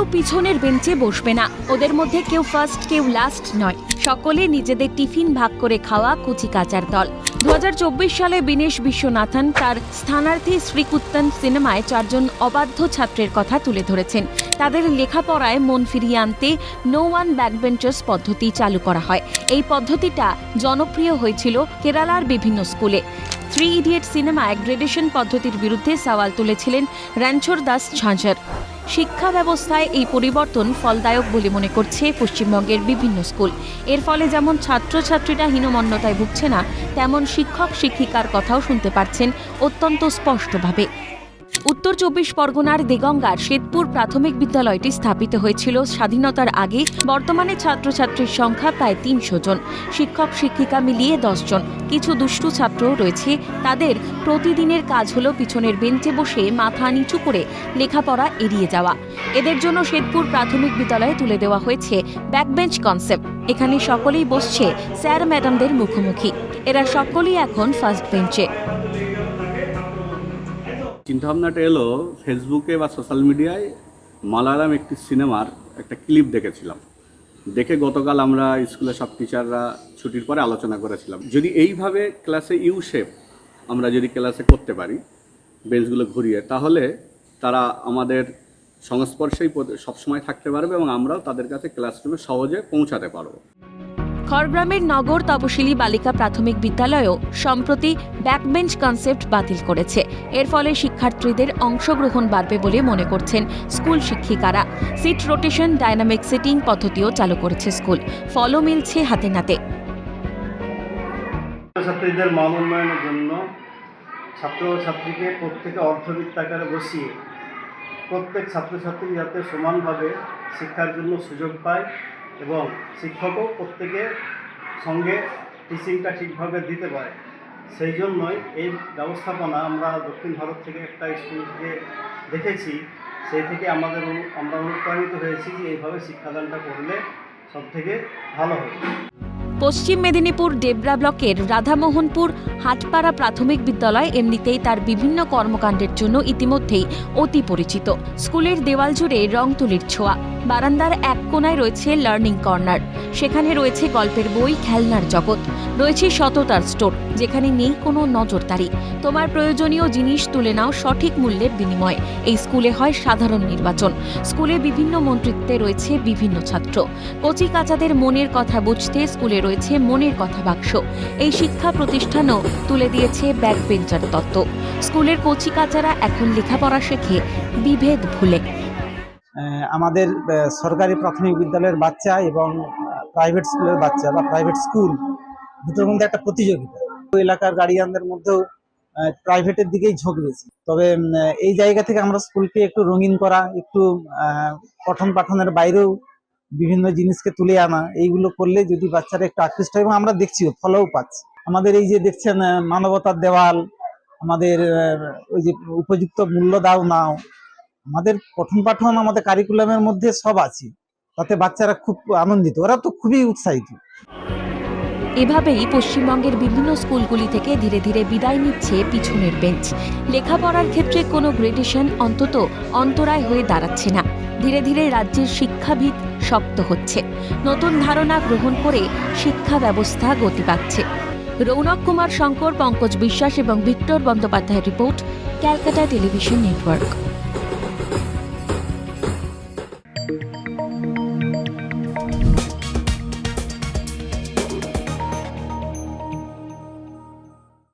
কেউ পিছনের বেঞ্চে বসবে না। ওদের মধ্যে কেউ ফার্স্ট কেউ লাস্ট নয়। সকলে নিজেদের টিফিন ভাগ করে খাওয়া কুচি কাচার দল। দুহাজার চব্বিশ সালে বিনেশ বিশ্বনাথন তার স্থানার্থী শ্রীকুত্তন সিনেমায় চারজন অবাধ্য ছাত্রের কথা তুলে ধরেছেন। তাদের লেখাপড়ায় মন ফিরিয়ে আনতে নো ওয়ান ব্যাকবেঞ্চার্স পদ্ধতি চালু করা হয়। এই পদ্ধতিটা জনপ্রিয় হয়েছিল কেরালার বিভিন্ন স্কুলে। থ্রি ইডিয়েট সিনেমায় গ্রেডেশন পদ্ধতির বিরুদ্ধে সওয়াল তুলেছিলেন রণছোর দাস ঝাঁঝর। শিক্ষা ব্যবস্থায় এই পরিবর্তন ফলদায়ক বলে মনে করছে পশ্চিমবঙ্গের বিভিন্ন স্কুল। এর ফলে যেমন ছাত্রছাত্রীরা হীনমন্যতায় ভুগছে না, তেমন শিক্ষক শিক্ষিকার কথাও শুনতে পারছেন অত্যন্ত স্পষ্টভাবে। উত্তর চব্বিশ পরগনার দেগঙ্গার শ্বেতপুর প্রাথমিক বিদ্যালয়টি স্থাপিত হয়েছিল স্বাধীনতার আগে। বর্তমানে ছাত্রছাত্রীর সংখ্যা প্রায় তিনশো জন। শিক্ষক, শিক্ষিকা মিলিয়ে দশজন কিছু দুষ্টু ছাত্রও রয়েছে। তাদের প্রতিদিনের কাজ হলো পিছনের বেঞ্চে বসে মাথা নিচু করে লেখাপড়া এড়িয়ে যাওয়া। এদের জন্য শ্বেতপুর প্রাথমিক বিদ্যালয়ে তুলে দেওয়া হয়েছে ব্যাকবেঞ্চ কনসেপ্ট। এখানে সকলেই বসছে স্যার ম্যাডামদের মুখোমুখি। এরা সকলেই এখন ফার্স্ট বেঞ্চে। চিন্তাভাবনাটা এলো, ফেসবুকে বা সোশ্যাল মিডিয়ায় মালায়ালাম একটি সিনেমার একটা ক্লিপ দেখেছিলাম। দেখে গতকাল আমরা স্কুলের সব টিচাররা ছুটির পরে আলোচনা করেছিলাম। যদি এইভাবে ক্লাসে ইউ শেপ আমরা যদি ক্লাসে করতে পারি, বেঞ্চগুলো ঘুরিয়ে, তাহলে তারা আমাদের সংস্পর্শেই সবসময় থাকতে পারবে এবং আমরাও তাদের কাছে ক্লাসরুমে সহজে পৌঁছাতে পারব। খড়গ্রামের নগর তপশিলি বালিকা প্রাথমিক বিদ্যালয়ও সম্প্রতি ব্যাকবেঞ্চ কনসেপ্ট বাতিল করেছে। এর ফলে শিক্ষার্থীদের অংশগ্রহণ বাড়বে বলে মনে করছেন স্কুল শিক্ষিকারা। সিট রোটেশন ডায়নামিক সিটিং পদ্ধতিও চালু করেছে স্কুল। ফলও মিলছে হাতে নাতে। ছাত্রছাত্রীদের মান উন্নয়নের জন্য ছাত্র ছাত্রীকে প্রত্যেকে অর্ধবৃত্ত আকারে বসিয়ে প্রত্যেক ছাত্রছাত্রী যাতে সমানভাবে শিক্ষার জন্য সুযোগ পায় এবং শিক্ষকও প্রত্যেকের সঙ্গে টিচিংটা ঠিকভাবে দিতে পারে। সেই জন্যই এই ব্যবস্থাপনা আমরা দক্ষিণ ভারত থেকে একটা স্কুল দেখেছি, সেই থেকে আমাদের আমরা অনুপ্রাণিত হয়েছি যে এইভাবে শিক্ষাদানটা করলে সব থেকে ভালো হবে। পশ্চিম মেদিনীপুর ডেবরা ব্লকের রাধামোহনপুর হাটপাড়া প্রাথমিক বিদ্যালয় এমনিতেই তার বিভিন্ন কর্মকাণ্ডের জন্য ইতিমধ্যেই অতি পরিচিত। স্কুলের দেওয়াল জুড়ে রং তুলির ছোঁয়া। বারান্দার এক কোনায় রয়েছে লার্নিং কর্নার। সেখানে রয়েছে গল্পের বই, খেলনার জগৎ। রয়েছে সততার স্টোর, যেখানে নেই কোনো নজরদারি। তোমার প্রয়োজনীয় জিনিস তুলে নাও সঠিক মূল্যের বিনিময়ে। এই স্কুলে হয় সাধারণ নির্বাচন। স্কুলে বিভিন্ন মন্ত্রিত্বে রয়েছে বিভিন্ন ছাত্র। কচি কাচাদের মনের কথা বুঝতে স্কুলে রয়েছে মনের কথা বাক্স। এই শিক্ষা প্রতিষ্ঠানও তুলে দিয়েছে ব্যাক ব্যাকবেঞ্চার তত্ত্ব। স্কুলের কচি কাচারা এখন লেখাপড়া শেখে বিভেদ ভুলে। আমাদের সরকারি প্রাথমিক বিদ্যালয়ের বাচ্চা এবং প্রাইভেট স্কুলের বাচ্চা বা প্রাইভেট স্কুল দুটোর মধ্যে একটা প্রতিযোগিতা। এলাকার গার্ডিয়ানদের মধ্যেও প্রাইভেটের দিকেই ঝোঁক বেশি। তবে এই জায়গা থেকে আমরা স্কুলকে একটু রঙিন করা, একটু পঠন পাঠনের বাইরেও বিভিন্ন জিনিসকে তুলে আনা, এইগুলো করলে যদি বাচ্চারা একটু আকৃষ্ট হয়, এবং আমরা দেখছি ফলও পাচ্ছি। আমাদের এই যে দেখছেন মানবতার দেওয়াল, আমাদের ওই যে উপযুক্ত মূল্য দাও নাও, আমাদের পঠন পাঠন, আমাদের কারিকুলামের মধ্যে সব আছে। তাতে বাচ্চারা খুব আনন্দিত, ওরা তো খুবই উৎসাহিত। এভাবেই পশ্চিমবঙ্গের বিভিন্ন স্কুলগুলি থেকে ধীরে ধীরে বিদায় নিচ্ছে পিছনের বেঞ্চ। লেখাপড়ার ক্ষেত্রে কোনো গ্রেডেশন অন্তত অন্তরায় হয়ে দাঁড়াচ্ছে না। ধীরে ধীরে রাজ্যের শিক্ষাবিদ শক্ত হচ্ছে। নতুন ধারণা গ্রহণ করে শিক্ষা ব্যবস্থা গতি পাচ্ছে। রৌনক কুমার শঙ্কর, পঙ্কজ বিশ্বাস এবং ভিক্টর বন্দ্যোপাধ্যায়ের রিপোর্ট, ক্যালকাটা টেলিভিশন নেটওয়ার্ক।